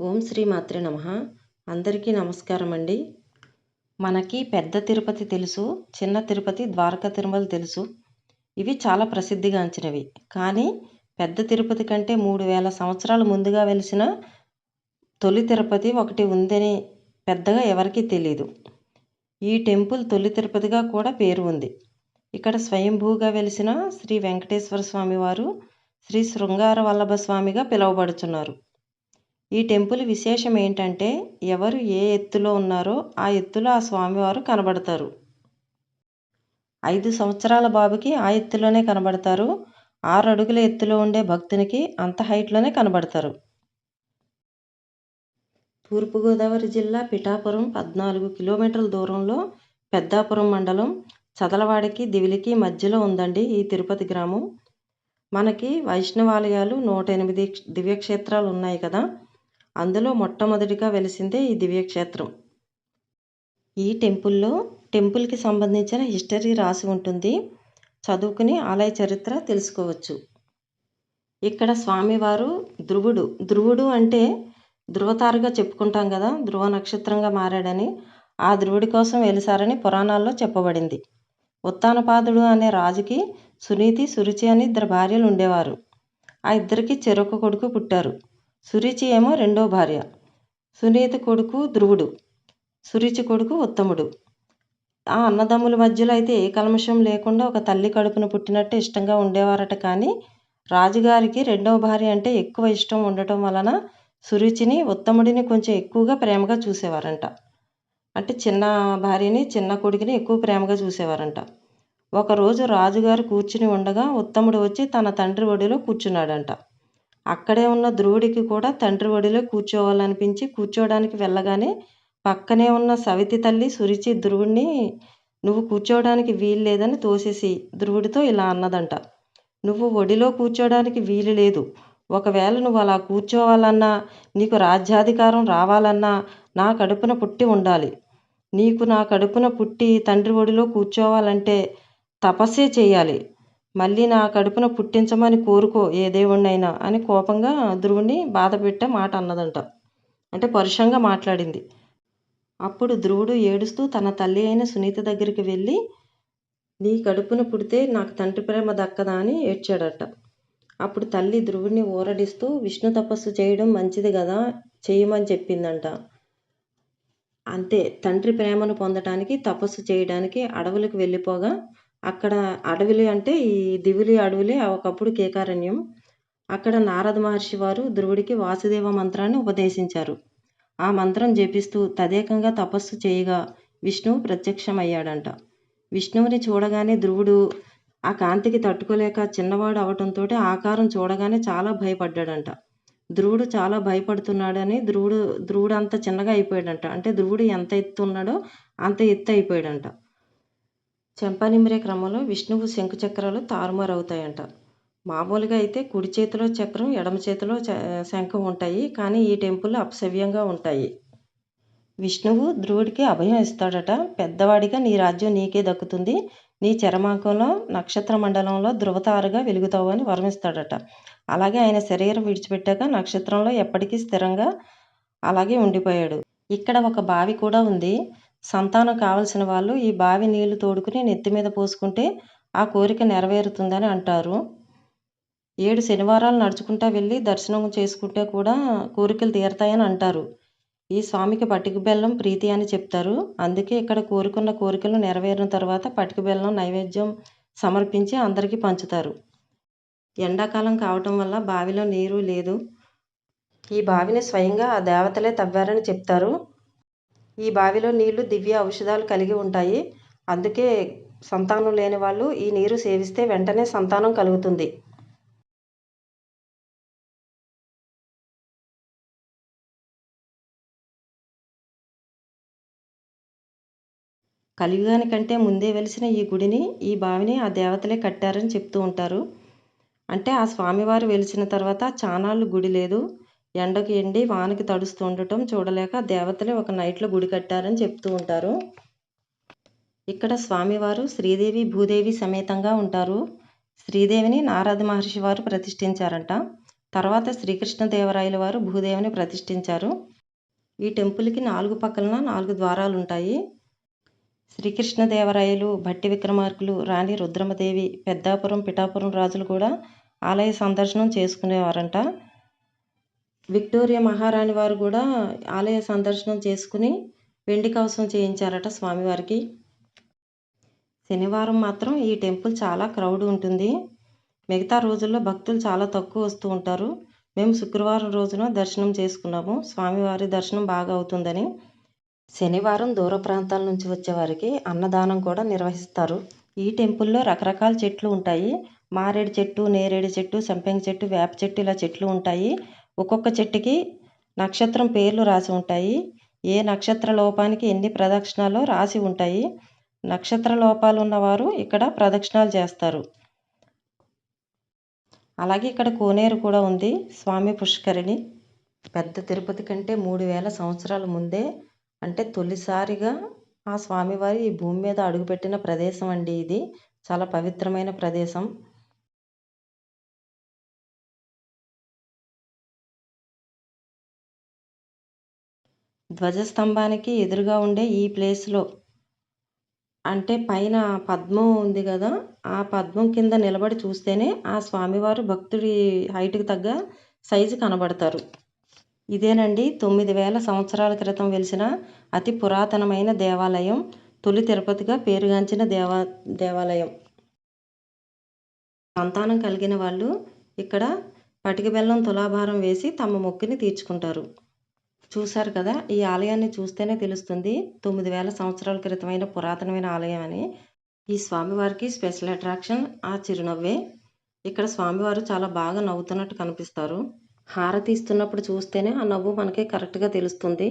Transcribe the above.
ఓం శ్రీ మాత్రే నమ. అందరికీ నమస్కారం అండి మనకి పెద్ద తిరుపతి తెలుసు చిన్న తిరుపతి ద్వారకా తిరుమల తెలుసు. ఇవి చాలా ప్రసిద్ధిగాంచినవి కానీ పెద్ద తిరుపతి కంటే మూడు వేల సంవత్సరాల ముందుగా వెలిసిన తొలి తిరుపతి ఒకటి ఉందని పెద్దగా ఎవరికీ తెలియదు ఈ టెంపుల్ తొలి తిరుపతిగా కూడా పేరు ఉంది. ఇక్కడ స్వయంభూగా వెలిసిన శ్రీ వెంకటేశ్వర స్వామివారు శ్రీ శృంగార వల్లభ స్వామిగా పిలువబడుచున్నారు. ఈ టెంపుల్ విశేషం ఏంటంటే ఎవరు ఏ ఎత్తులో ఉన్నారో ఆ ఎత్తులో ఆ స్వామివారు కనబడతారు. ఐదు సంవత్సరాల బాబుకి ఆ ఎత్తులోనే కనబడతారు. ఆరు అడుగుల ఎత్తులో ఉండే భక్తునికి అంత హైట్లోనే కనబడతారు. తూర్పుగోదావరి జిల్లా పిఠాపురం పద్నాలుగు కిలోమీటర్ల దూరంలో పెద్దాపురం మండలం చదలవాడికి దివిలికి మధ్యలో ఉందండి ఈ తిరుపతి గ్రామం. మనకి వైష్ణవాలయాలు నూట ఎనిమిది దివ్యక్షేత్రాలు ఉన్నాయి కదా. అందులో మొట్టమొదటిగా వెలిసిందే ఈ దివ్యక్షేత్రం. ఈ టెంపుల్లో టెంపుల్కి సంబంధించిన హిస్టరీ రాసి ఉంటుంది. చదువుకుని ఆలయ చరిత్ర తెలుసుకోవచ్చు. ఇక్కడ స్వామివారు ధ్రువుడు. ధ్రువుడు అంటే ధృవతారుగా చెప్పుకుంటాం కదా ధ్రువ నక్షత్రంగా మారాడని. ఆ ధ్రువుడి కోసం వెలిసారని పురాణాల్లో చెప్పబడింది. ఉత్తానపాదుడు అనే రాజుకి సునీతి సురుచి అని ఇద్దరు భార్యలు ఉండేవారు. ఆ ఇద్దరికి చెరొక కొడుకు పుట్టారు. సురుచి ఏమో రెండో భార్య. సునీతి కొడుకు ధ్రువుడు. సురుచి కొడుకు ఉత్తముడు. ఆ అన్నదమ్ముల మధ్యలో అయితే ఏ కల్మషం లేకుండా ఒక తల్లి కడుపున పుట్టినట్టు ఇష్టంగా ఉండేవారట కానీ రాజుగారికి రెండవ భార్య అంటే ఎక్కువ ఇష్టం ఉండటం వలన సురుచిని ఉత్తముడిని కొంచెం ఎక్కువగా ప్రేమగా చూసేవారంట. అంటే చిన్న భార్యని చిన్న కొడుకుని ఎక్కువ ప్రేమగా చూసేవారంట. ఒకరోజు రాజుగారు కూర్చుని ఉండగా ఉత్తముడు వచ్చి తన తండ్రి ఒడిలో కూర్చున్నాడంట. అక్కడే ఉన్న ధ్రువుడికి కూడా తండ్రి ఒడిలో కూర్చోవాలనిపించి కూర్చోవడానికి వెళ్ళగానే పక్కనే ఉన్న సవితి తల్లి సురిచి ధ్రువుడిని నువ్వు కూర్చోవడానికి వీలు లేదని తోసేసి ధ్రువుడితో ఇలా అన్నదంట. నువ్వు ఒడిలో కూర్చోవడానికి వీలు లేదు. ఒకవేళ నువ్వు అలా కూర్చోవాలన్నా నీకు రాజ్యాధికారం రావాలన్నా నా కడుపున పుట్టి ఉండాలి. నీకు నా కడుపున పుట్టి తండ్రి ఒడిలో కూర్చోవాలంటే తపస్సే చేయాలి. మళ్ళీ నా కడుపున పుట్టించమని కోరుకో ఏ దేవుణ్ణైనా అని కోపంగా ధ్రువుని బాధ పెట్టే మాట అన్నదంట. అంటే పరుషంగా మాట్లాడింది. అప్పుడు ధ్రువుడు ఏడుస్తూ తన తల్లి అయిన సునీత దగ్గరికి వెళ్ళి నీ కడుపున పుడితే నాకు తండ్రి ప్రేమ దక్కదా అని ఏడ్చాడట. అప్పుడు తల్లి ధ్రువుడిని ఊరడిస్తూ విష్ణు తపస్సు చేయడం మంచిది కదా చేయమని చెప్పిందంట. అంతే తండ్రి ప్రేమను పొందటానికి తపస్సు చేయడానికి అడవులకు వెళ్ళిపోగా అక్కడ అడవులు అంటే ఈ దివులి అడవులే ఒకప్పుడు కేకారణ్యం. అక్కడ నారద మహర్షి వారు ధ్రువుడికి వాసుదేవ మంత్రాన్ని ఉపదేశించారు. ఆ మంత్రం జపిస్తూ తదేకంగా తపస్సు చేయగా విష్ణువు ప్రత్యక్షమయ్యాడంట. విష్ణువుని చూడగానే ధ్రువుడు ఆ కాంతికి తట్టుకోలేక చిన్నవాడు అవటంతో ఆకారం చూడగానే చాలా భయపడ్డాడంట. ధ్రువుడు చాలా భయపడుతున్నాడని ధ్రువుడు ధ్రువుడు అంత చిన్నగా అయిపోయాడంట. అంటే ధ్రువుడు ఎంత ఎత్తు ఉన్నాడో అంత ఎత్తు అయిపోయాడంట. చెంపనిమిరే క్రమంలో విష్ణువు శంకు చక్రాలు తారుమారవుతాయంట. మామూలుగా అయితే కుడి చేతిలో చక్రం ఎడమ చేతిలో శంఖం ఉంటాయి కానీ ఈ టెంపుల్ అపసవ్యంగా ఉంటాయి. విష్ణువు ధ్రువుడికి అభయం ఇస్తాడట. పెద్దవాడిగా నీ రాజ్యం నీకే దక్కుతుంది. నీ చరమాంకంలో నక్షత్ర మండలంలో ధృవతారుగా వెలుగుతావు అని వరమిస్తాడట. అలాగే ఆయన శరీరం విడిచిపెట్టాక నక్షత్రంలో ఎప్పటికీ స్థిరంగా అలాగే ఉండిపోయాడు. ఇక్కడ ఒక బావి కూడా ఉంది. సంతానం కావలసిన వాళ్ళు ఈ బావి నీళ్ళు తోడుకుని నెత్తి మీద పోసుకుంటే ఆ కోరిక నెరవేరుతుందని అంటారు. ఏడు శనివారాలు నడుచుకుంటా వెళ్ళి దర్శనం చేసుకుంటే కూడా కోరికలు తీరతాయని అంటారు. ఈ స్వామికి పటిక బెల్లం ప్రీతి అని చెప్తారు. అందుకే ఇక్కడ కోరుకున్న కోరికలు నెరవేరిన తర్వాత పటిక బెల్లం నైవేద్యం సమర్పించి అందరికీ పంచుతారు. ఎండాకాలం కావటం వల్ల బావిలో నీరు లేదు. ఈ బావిని స్వయంగా ఆ దేవతలే తవ్వారని చెప్తారు. ఈ బావిలో నీళ్ళు దివ్య ఔషధాలు కలిగి ఉంటాయి. అందుకే సంతానం లేని వాళ్ళు ఈ నీరు సేవిస్తే వెంటనే సంతానం కలుగుతుంది. కలియుగానికంటే ముందే వెలిసిన ఈ గుడిని ఈ బావిని ఆ దేవతలే కట్టారని చెప్తూ ఉంటారు. అంటే ఆ స్వామివారు వెలిసిన తర్వాత చానాళ్ళు గుడి లేదు. ఎండకి ఎండి వానకి తడుస్తూ ఉండటం చూడలేక దేవతలే ఒక నైట్లో గుడి కట్టారని చెప్తూ ఉంటారు. ఇక్కడ స్వామివారు శ్రీదేవి భూదేవి సమేతంగా ఉంటారు. శ్రీదేవిని నారద మహర్షి వారు ప్రతిష్ఠించారంట. తర్వాత శ్రీకృష్ణదేవరాయల వారు భూదేవిని ప్రతిష్ఠించారు. ఈ టెంపుల్కి నాలుగు పక్కలన నాలుగు ద్వారాలు ఉంటాయి శ్రీకృష్ణదేవరాయలు భట్టి విక్రమార్కులు రాణి రుద్రమదేవి పెద్దాపురం పిఠాపురం రాజులు కూడా ఆలయ సందర్శనం చేసుకునేవారంట. విక్టోరియా మహారాణి వారు కూడా ఆలయ సందర్శనం చేసుకుని వెండి కవసం చేయించారట స్వామివారికి. శనివారం మాత్రం ఈ టెంపుల్ చాలా క్రౌడ్ ఉంటుంది. మిగతా రోజుల్లో భక్తులు చాలా తక్కువ వస్తూ ఉంటారు. మేము శుక్రవారం రోజున దర్శనం చేసుకున్నాము. స్వామివారి దర్శనం బాగా అవుతుందని. శనివారం దూర ప్రాంతాల నుంచి వచ్చేవారికి అన్నదానం కూడా నిర్వహిస్తారు. ఈ టెంపుల్లో రకరకాల చెట్లు ఉంటాయి. మారేడు చెట్టు నేరేడు చెట్టు సంపెంగ చెట్టు వేప చెట్టు ఇలా చెట్లు ఉంటాయి. ఒక్కొక్క చెట్టుకి నక్షత్రం పేర్లు రాసి ఉంటాయి. ఏ నక్షత్ర లోపానికి ఎన్ని ప్రదక్షిణాలు రాసి ఉంటాయి. నక్షత్ర లోపాలు ఉన్నవారు ఇక్కడ ప్రదక్షిణాలు చేస్తారు. అలాగే ఇక్కడ కోనేరు కూడా ఉంది. స్వామి పుష్కరిణి. పెద్ద తిరుపతి కంటే మూడు వేల సంవత్సరాల ముందే అంటే తొలిసారిగా ఆ స్వామివారి ఈ భూమి మీద అడుగుపెట్టిన ప్రదేశం అండి ఇది. చాలా పవిత్రమైన ప్రదేశం. ధ్వజస్తంభానికి ఎదురుగా ఉండే ఈ ప్లేస్లో అంటే పైన పద్మం ఉంది కదా ఆ పద్మం కింద నిలబడి చూస్తేనే ఆ స్వామివారు భక్తుడి హైట్కి తగ్గ సైజు కనబడతారు. ఇదేనండి తొమ్మిది వేల సంవత్సరాల క్రితం వెలిసిన అతి పురాతనమైన దేవాలయం తొలి తిరుపతిగా పేరుగాంచిన దేవా దేవాలయం. సంతానం కలిగిన వాళ్ళు ఇక్కడ పటిక బెల్లం తులాభారం వేసి తమ మొక్కిని తీర్చుకుంటారు. చూశారు కదా ఈ ఆలయాన్ని చూస్తేనే తెలుస్తుంది తొమ్మిది వేల సంవత్సరాల క్రితమైన పురాతనమైన ఆలయం అని. ఈ స్వామివారికి స్పెషల్ అట్రాక్షన్ ఆ చిరునవ్వే. ఇక్కడ స్వామివారు చాలా బాగా నవ్వుతున్నట్టు కనిపిస్తారు. హారతి ఇస్తున్నప్పుడు చూస్తేనే ఆ నవ్వు మనకి కరెక్ట్గా తెలుస్తుంది.